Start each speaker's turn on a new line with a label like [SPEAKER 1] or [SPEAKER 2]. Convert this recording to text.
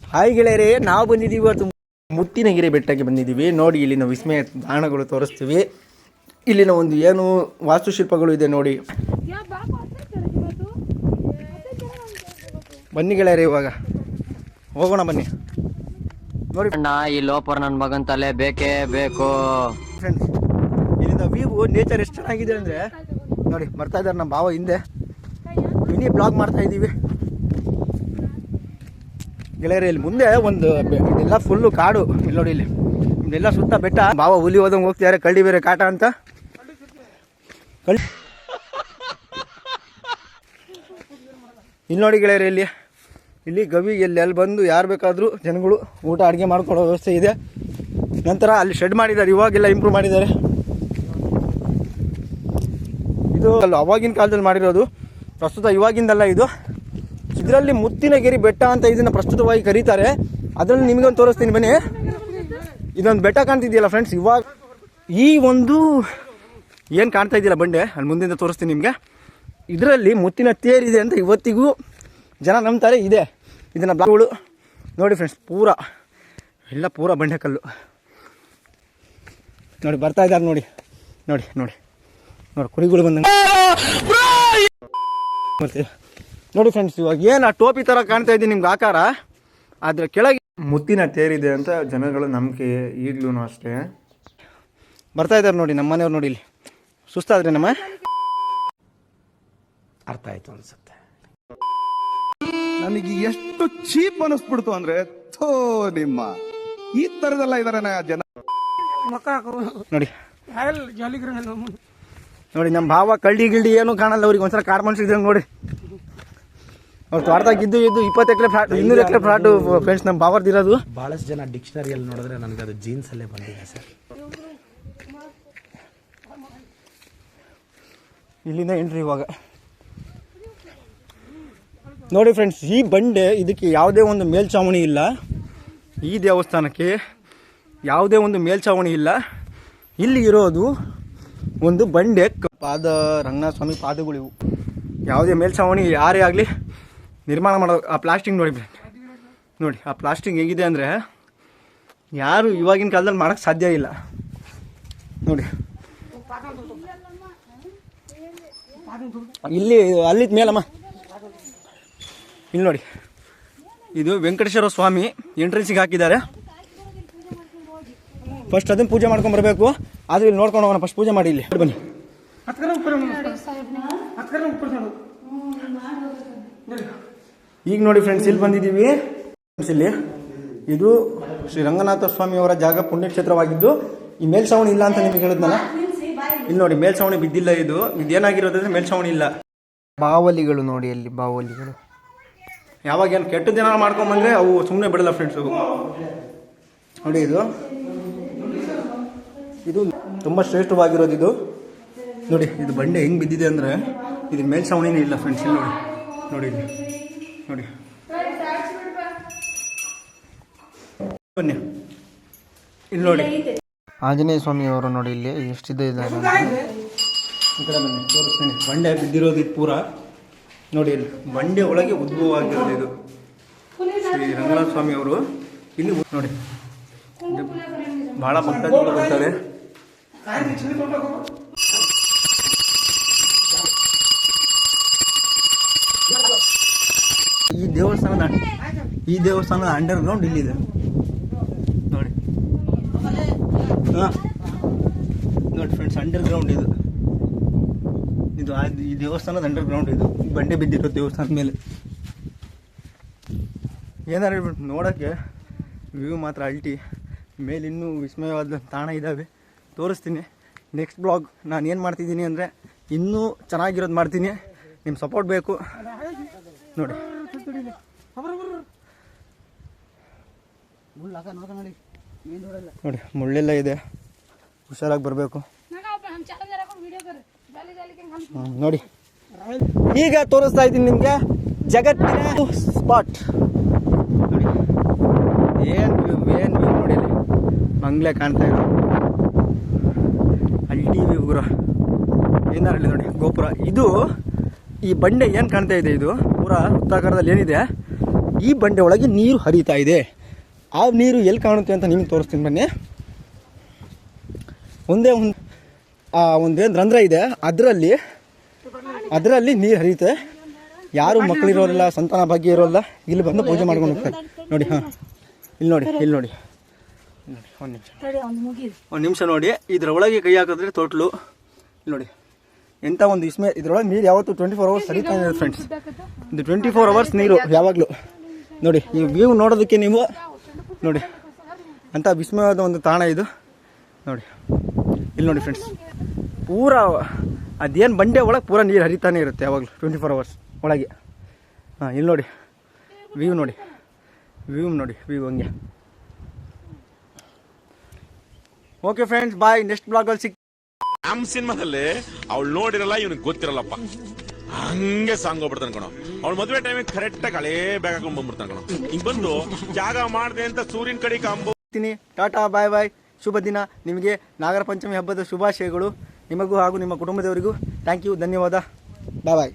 [SPEAKER 1] Hi ಗೆಳೆಯರೇ ನಾವು ಬಂದಿದ್ದೀವಿ ಇವತ್ತು ಮುತ್ತಿನಗಿರಿ ಬೆಟ್ಟಕ್ಕೆ ಬಂದಿದ್ದೀವಿ. ನೋಡಿ ಇಲ್ಲಿನ ವಿಸ್ಮಯ ತಾಣಗಳು ತೋರಿಸ್ತೀವಿ. ಇಲ್ಲಿನ ಒಂದು ಏನು ವಾಸ್ತುಶಿಲ್ಪಗಳು ಇದೆ ನೋಡಿ. ಬನ್ನಿ ಗೆಳೆಯರೇ ಇವಾಗ. ಹೋಗೋಣ ಬನ್ನಿ. ನೋಡಿ.
[SPEAKER 2] ಅಣ್ಣ ಈ ಲೋಪರ್ ನನ್ನ ಮಗನ ತಲೆ ಬೇಕೇ ಬೇಕು.
[SPEAKER 1] ಫ್ರೆಂಡ್ಸ್ ಇಲ್ಲಿಂದ ವ್ಯೂ ನೇಚರ್ ಎಷ್ಟು ಚೆನ್ನಾಗಿದೆ ಅಂದರೆ ನೋಡಿ ಬರ್ತಾ ಇದ್ದಾರೆ ನಮ್ಮ ಭಾವ ಹಿಂದೆ. ಮಿನಿ ಬ್ಲಾಗ್ ಮಾಡ್ತಾ ಇದ್ದೀವಿ. ಗೆಳೆಯರೇ ಇಲ್ಲಿ ಮುಂದೆ ಒಂದು ಇದೆಲ್ಲ ಫುಲ್ಲು ಕಾಡು. ಇಲ್ಲಿ ನೋಡಿ ಇಲ್ಲಿ. ಇದೆಲ್ಲ ಸುತ್ತ ಬೆಟ್ಟ. ಬಾವ ಹುಲಿ ಹೋದಂಗೆ ಹೋಗ್ತಿದ್ದಾರೆ ಕಳ್ಳಿ ಬೇರೆ ಕಾಟ ಅಂತ. ಇಲ್ಲಿ ನೋಡಿ ಗೆಳೆಯರು ಇಲ್ಲಿ. ಇಲ್ಲಿ ಗವಿ, ಎಲ್ಲಿ ಅಲ್ಲಿ ಬಂದು ಯಾರು ಬೇಕಾದರೂ ಜನಗಳು ಊಟ ಅಡುಗೆ ಮಾಡ್ಕೊಳ್ಳೋ ವ್ಯವಸ್ಥೆ ಇದೆ. ನಂತರ ಅಲ್ಲಿ ಶೆಡ್ ಮಾಡಿದ್ದಾರೆ. ಇವಾಗೆಲ್ಲ ಇಂಪ್ರೂವ್ ಮಾಡಿದ್ದಾರೆ. ಇದು ಅಲ್ಲಿ ಅವಾಗಿನ ಕಾಲದಲ್ಲಿ ಮಾಡಿರೋದು. ಪ್ರಸ್ತುತ ಇವಾಗಿಂದಲ್ಲ ಇದು. ಇದರಲ್ಲಿ ಮುತ್ತಿನಗಿರಿ ಬೆಟ್ಟ ಅಂತ ಇದನ್ನು ಪ್ರಸ್ತುತವಾಗಿ ಕರೀತಾರೆ. ಅದರಲ್ಲಿ ನಿಮಗೊಂದು ತೋರಿಸ್ತೀನಿ ಬನ್ನಿ. ಇದೊಂದು ಬೆಟ್ಟ ಕಾಣ್ತಿದೆಯಲ್ಲ ಫ್ರೆಂಡ್ಸ್ ಇವಾಗ ಈ ಒಂದು ಏನು ಕಾಣ್ತಾ ಇದೆಯಲ್ಲ ಬಂಡೆ? ಅಲ್ಲಿ ಮುಂದಿಂದ ತೋರಿಸ್ತೀನಿ ನಿಮಗೆ. ಇದರಲ್ಲಿ ಮುತ್ತಿನ ತೇರಿದೆ ಅಂತ ಇವತ್ತಿಗೂ ಜನ ನಂಬ್ತಾರೆ ಇದೆ. ಇದನ್ನು ಬ್ಲಾಕ್ಗಳು ನೋಡಿ ಫ್ರೆಂಡ್ಸ್ ಪೂರ ಎಲ್ಲ ಪೂರ ಬಂಡೆಕಲ್ಲು ನೋಡಿ ಬರ್ತಾ ಇದ್ದಾರೆ ನೋಡಿ. ನೋಡಿ ನೋಡಿ. ನೋಡಿ ಕುರಿಗಳು ಬಂದಂಗೆ. ಮತ್ತೆ ನೋಡಿ ಫ್ರೆಂಡ್ಸ್ ಇವಾಗ ಏನು ಆ ಟೋಪಿ ಥರ ಕಾಣ್ತಾ ಇದೆ ನಿಮ್ಗೆ ಆಕಾರ? ಅದ್ರ ಕೆಳಗೆ ಮುತ್ತಿನ ತೇರಿದೆ ಅಂತ ಜನಗಳ ನಂಬಿಕೆ ಈಗಲೂ ಅಷ್ಟೇ. ಬರ್ತಾ ಇದ್ದಾರೆ ನೋಡಿ ನಮ್ಮ ಮನೆಯವ್ರು ನೋಡಿ ಇಲ್ಲಿ. ಸುಸ್ತಾದ್ರೆ ನಮ್ಮ? ಅರ್ಥ ಆಯ್ತು ಅನ್ಸುತ್ತೆ.
[SPEAKER 3] ನನಗೆ ಎಷ್ಟು ಚೀಪ್ ಅನಿಸ್ಬಿಡ್ತು ಅಂದ್ರೆ ಥೋ ನಿಮ್ಮ. ಈ ತರದೆಲ್ಲ ಇದಾರೆ ಜನ.
[SPEAKER 1] ನೋಡಿ. ನೋಡಿ ನಮ್ಮ ಭಾವ ಕಳ್ಳಿ ಗಿಳ್ಳಿ ಏನು ಕಾಣಲ್ಲ ಅವ್ರಿಗೆ. ಒಂದ್ಸಲ ಕಾರ್ ಇದ್ದಂಗೆ ನೋಡಿ. ಅವ್ರು ತೋಟದಾಗ ಇದ್ದು ಇದ್ದು ಇಪ್ಪತ್ತು ಎಕರೆ ಫ್ಲಾಟ್ ಇನ್ನೂರು ಎಕರೆ ಫ್ಲಾಟು ಫ್ರೆಂಡ್ಸ್ ನಮ್ಮ ಭಾವರ್ದು ಇರೋದು.
[SPEAKER 4] ಬಹಳಷ್ಟು ಜನ ಡಿಕ್ಷನರಿಯಲ್ಲಿ ನೋಡಿದ್ರೆ ನನಗೆ ಅದು ಜೀನ್ಸ್ ಅಲ್ಲೇ ಬಂದಿದೆ ಸರ್.
[SPEAKER 1] ಇಲ್ಲಿಂದ ಎಂಟ್ರಿ ಇವಾಗ. ನೋಡಿ ಫ್ರೆಂಡ್ಸ್ ಈ ಬಂಡೆ ಇದಕ್ಕೆ ಯಾವುದೇ ಒಂದು ಮೇಲ್ಛಾವಣಿ ಇಲ್ಲ. ಈ ದೇವಸ್ಥಾನಕ್ಕೆ ಯಾವುದೇ ಒಂದು ಮೇಲ್ಛಾವಣಿ ಇಲ್ಲ. ಇಲ್ಲಿ ಇರೋದು ಒಂದು ಬಂಡೆ ಪಾದ ರಂಗನಾಥ ಸ್ವಾಮಿ ಪಾದಗಳಿವು. ಯಾವುದೇ ಮೇಲ್ಛಾವಣಿ ಯಾರೇ ಆಗಲಿ ನಿರ್ಮಾಣ ಮಾಡೋ ಆ ಪ್ಲಾಸ್ಟಿಕ್ ನೋಡಿ. ನೋಡಿ, ಆ ಪ್ಲಾಸ್ಟಿಕ್ ಹೇಗಿದೆ ಅಂದರೆ ಯಾರು ಇವಾಗಿನ ಕಾಲದಲ್ಲಿ ಮಾಡೋಕ್ಕೆ ಸಾಧ್ಯ ಇಲ್ಲ. ನೋಡಿ. ಇಲ್ಲಿ, ಅಲ್ಲಿ ಮೇಲಮ್ಮ. ಇಲ್ಲಿ ನೋಡಿ. ಇದು ವೆಂಕಟೇಶ್ವರ ಸ್ವಾಮಿ ಎಂಟ್ರೆನ್ಸಿಗೆ ಹಾಕಿದ್ದಾರೆ. ಫಸ್ಟ್ ಅದನ್ನು ಪೂಜೆ ಮಾಡ್ಕೊಂಡು ಬರಬೇಕು. ಆದರೆ ಇಲ್ಲಿ ನೋಡ್ಕೊಂಡು ಹೋಗೋಣ ಫಸ್ಟ್ ಪೂಜೆ ಮಾಡಿ ಇಲ್ಲಿ. ಬನ್ನಿ. ಈಗ ನೋಡಿ ಫ್ರೆಂಡ್ಸ್ ಇಲ್ಲಿ ಬಂದಿದ್ದೀವಿ. ಫ್ರೆಂಡ್ಸ್ ಇಲ್ಲಿ. ಇದು ಶ್ರೀ ರಂಗನಾಥ ಸ್ವಾಮಿ ಅವರ ಜಾಗ ಪುಣ್ಯಕ್ಷೇತ್ರವಾಗಿದ್ದು ಈ ಮೇಲ್ಛಾವಣಿ ಇಲ್ಲ ಅಂತ ನಿಮಗೆ ಹೇಳಿದ್ನಲ್ಲ? ಇಲ್ಲಿ ನೋಡಿ ಮೇಲ್ಛಾವಣಿ ಬಿದ್ದಿಲ್ಲ ಇದು. ಇದೇನಾಗಿರೋದಂದ್ರೆ ಮೇಲ್ಛಾವಣಿ ಇಲ್ಲ. ಬಾವಲಿಗಳು ನೋಡಿ ಅಲ್ಲಿ ಬಾವಲಿಗಳು. ಯಾವಾಗ ಏನು ಕೆಟ್ಟ ದಿನ ಮಾಡ್ಕೊಂಬಂದ್ರೆ ಅವು ಸುಮ್ಮನೆ ಬಿಡಲ್ಲ ಫ್ರೆಂಡ್ಸ್ ನೋಡಿ ಇದು. ಇದು ತುಂಬ ಶ್ರೇಷ್ಠವಾಗಿರೋದು ಇದು. ನೋಡಿ ಇದು ಬಂಡೆ ಹೆಂಗೆ ಬಿದ್ದಿದೆ ಅಂದರೆ ಇದು ಮೇಲ್ಛಾವಣಿನೇ ಇಲ್ಲ ಫ್ರೆಂಡ್ಸ್ ಇಲ್ಲಿ ನೋಡಿ. ನೋಡಿ ಇಲ್ಲಿ. ನೋಡಿ. ಬನ್ನಿ. ಇಲ್ಲಿ ನೋಡಿ. ಆಂಜನೇಯ ಸ್ವಾಮಿ ಅವರು ನೋಡಿ ಇಲ್ಲಿ ಎಷ್ಟಿದೆ ಇದ್ದಾರೆ ಈ ಕಡೆ ಬನ್ನಿ ತೋರಿಸ್ತೀನಿ. ಬಂಡೆ ಬಿದ್ದಿರೋದು ಇದು ಪೂರ. ನೋಡಿ ಇಲ್ಲಿ ಬಂಡೆ ಒಳಗೆ ಉದ್ಭವ ಆಗಿರೋದು ಇದು ಶ್ರೀ ರಂಗನಾಥ ಸ್ವಾಮಿ ಅವರು. ಇಲ್ಲಿ ನೋಡಿ. ಇದು. ಬಹಳ ಭಕ್ತಾದಿಗಳು ಬರ್ತಾರೆ ಈ ದೇವಸ್ಥಾನದ ಈ ದೇವಸ್ಥಾನ ಅಂಡರ್ ಗ್ರೌಂಡ್ ಇಲ್ಲಿದೆ. ನೋಡಿ. ಹಾಂ. ನೋಡಿ ಫ್ರೆಂಡ್ಸ್ ಅಂಡರ್ ಗ್ರೌಂಡ್ ಇದು ಇದು ಈ ದೇವಸ್ಥಾನದ ಅಂಡರ್ ಗ್ರೌಂಡ್ ಇದು ಬಂಡೆ ಬಿದ್ದಿರೋ ದೇವಸ್ಥಾನದ ಮೇಲೆ. ಏನಾರು ನೋಡೋಕ್ಕೆ ವ್ಯೂ ಮಾತ್ರ ಅಲ್ಟಿ. ಮೇಲೆ ಇನ್ನೂ ವಿಸ್ಮಯವಾದ ತಾಣ ಇದ್ದಾವೆ ತೋರಿಸ್ತೀನಿ. ನೆಕ್ಸ್ಟ್ ಬ್ಲಾಗ್ ನಾನು ಏನು ಮಾಡ್ತಿದ್ದೀನಿ ಅಂದರೆ ಇನ್ನೂ ಚೆನ್ನಾಗಿರೋದು ಮಾಡ್ತೀನಿ. ನಿಮ್ಮ ಸಪೋರ್ಟ್ ಬೇಕು. ನೋಡಿ. ನೋಡಿ. ಮುಳ್ಳೆಲ್ಲ ಇದೆ. ಹುಷಾರಾಗಿ ಬರಬೇಕು. ನೋಡಿ. ಈಗ ತೋರಿಸ್ತಾ ಇದ್ದೀನಿ ನಿಮಗೆ ಜಗತ್ತಿನ ಸ್ಪಾಟ್ ನೋಡಿ. ಏನು ವ್ಯೂ ಏನು ವ್ಯೂ ನೋಡಿ ಬಂಗ್ಲೆ ಕಾಣ್ತಾ ಇರೋ. ಅಲ್ಲಿ ವ್ಯೂ ಗುರು ಏನಾರಲ್ಲಿ ನೋಡಿ ಗೋಪುರ. ಇದು ಈ ಬಂಡೆ ಏನು ಕಾಣ್ತಾ ಇದೆ ಇದು? ಪೂರ ಉತ್ತಾಕಾರದಲ್ಲಿ ಏನಿದೆ? ಈ ಬಂಡೆ ಒಳಗೆ ನೀರು ಹರಿತಾ ಇದೆ. ಆ ನೀರು ಎಲ್ಲಿ ಕಾಣುತ್ತೆ ಅಂತ ನಿಮ್ಗೆ ತೋರಿಸ್ತೀನಿ ಬನ್ನಿ. ಒಂದೇ ಒಂದು ಆ ಒಂದೇನು ರಂಧ್ರ ಇದೆ. ಅದರಲ್ಲಿ ಅದರಲ್ಲಿ ನೀರು ಹರಿಯುತ್ತೆ. ಯಾರು ಮಕ್ಕಳಿರೋರಿಲ್ಲ ಸಂತಾನ ಭಾಗ್ಯ ಇರೋಲ್ಲ ಇಲ್ಲಿ ಬಂದು ಪೂಜೆ ಮಾಡ್ಕೊಂಡು ಹೋಗ್ತಾರೆ. ನೋಡಿ ಹಾಂ. ಇಲ್ಲಿ ನೋಡಿ ಇಲ್ಲಿ ನೋಡಿ. ನೋಡಿ ಒಂದು ನಿಮಿಷ. ಒಂದು ನಿಮಿಷ ನೋಡಿ ಇದರ ಒಳಗೆ ಕೈ ಹಾಕಿದ್ರೆ ತೊಟ್ಲು ಇಲ್ಲಿ ನೋಡಿ ಎಂಥ ಒಂದು ಇಸ್ಮೆ ಇದ್ರೊಳಗೆ ನೀರು ಯಾವತ್ತು ಟ್ವೆಂಟಿ ಫೋರ್ ಅವರ್ಸ್ ಹರಿತಾನೆ ಇದೆ ಫ್ರೆಂಡ್ಸ್ ಇದು ಟ್ವೆಂಟಿ ಫೋರ್ ಅವರ್ಸ್ ನೀರು ಯಾವಾಗಲೂ. ನೋಡಿ, ಈ ವ್ಯೂ ನೋಡೋದಕ್ಕೆ ನೀವು ನೋಡಿ, ಅಂತ ವಿಸ್ಮಯವಾದ ಒಂದು ತಾಣ ಇದು. ನೋಡಿ, ಇಲ್ಲಿ ನೋಡಿ ಫ್ರೆಂಡ್ಸ್ ಪೂರ ಅದೇನು ಬಂಡೆ ಒಳಗೆ ಪೂರ ನೀರು ಹರಿತಾನೆ ಇರುತ್ತೆ ಯಾವಾಗಲೂ ಟ್ವೆಂಟಿ ಫೋರ್ ಅವರ್ಸ್ ಒಳಗೆ. ಹಾಂ, ಇಲ್ಲಿ ನೋಡಿ ವ್ಯೂ ನೋಡಿ ವ್ಯೂ ನೋಡಿ ವ್ಯೂ ಹಂಗೆ. ಓಕೆ ಫ್ರೆಂಡ್ಸ್ ಬಾಯ್ ನೆಕ್ಸ್ಟ್ ಬ್ಲಾಗಲ್ಲಿ ಸಿಕ್
[SPEAKER 5] ನಮ್ಮ ಸಿನಿಮಾದಲ್ಲಿ ಅವಳು ನೋಡಿರಲ್ಲ, ಇವ್ನಿಗೆ ಗೊತ್ತಿರಲ್ಲಪ್ಪ. ಹಂಗೆ ಸಾಂಗ್ ಹೋಗ್ಬಿಡ್ತಾನೆ ಕಣೋ. ಅವ್ಳ ಮದುವೆ ಟೈಮಿಗೆ ಕರೆಕ್ಟ್ ಆಗಿ ಹಳೇ ಬ್ಯಾಗ್ ಹಾಕೊಂಡ್ ಬಂದ್ಬಿಡ್ತಾನೆ ಕಣೋ. ಹಿಂಗ್ ಬಂದು ಜಾಗ ಮಾಡಿದೆ ಅಂತ ಸೂರ್ಯನ ಕಡೆ ಕಾಂಬು.
[SPEAKER 1] ಹೋಗ್ತೀನಿ ಟಾಟಾ, ಬಾಯ್ ಬಾಯ್. ಶುಭ ದಿನ. ನಿಮಗೆ ನಾಗರ ಪಂಚಮಿ ಹಬ್ಬದ ಶುಭಾಶಯಗಳು. ನಿಮಗೂ ಹಾಗೂ ನಿಮ್ಮ ಕುಟುಂಬದವರಿಗೂ. ಥ್ಯಾಂಕ್ ಯು ಧನ್ಯವಾದ. ಬಾಯ್ ಬಾಯ್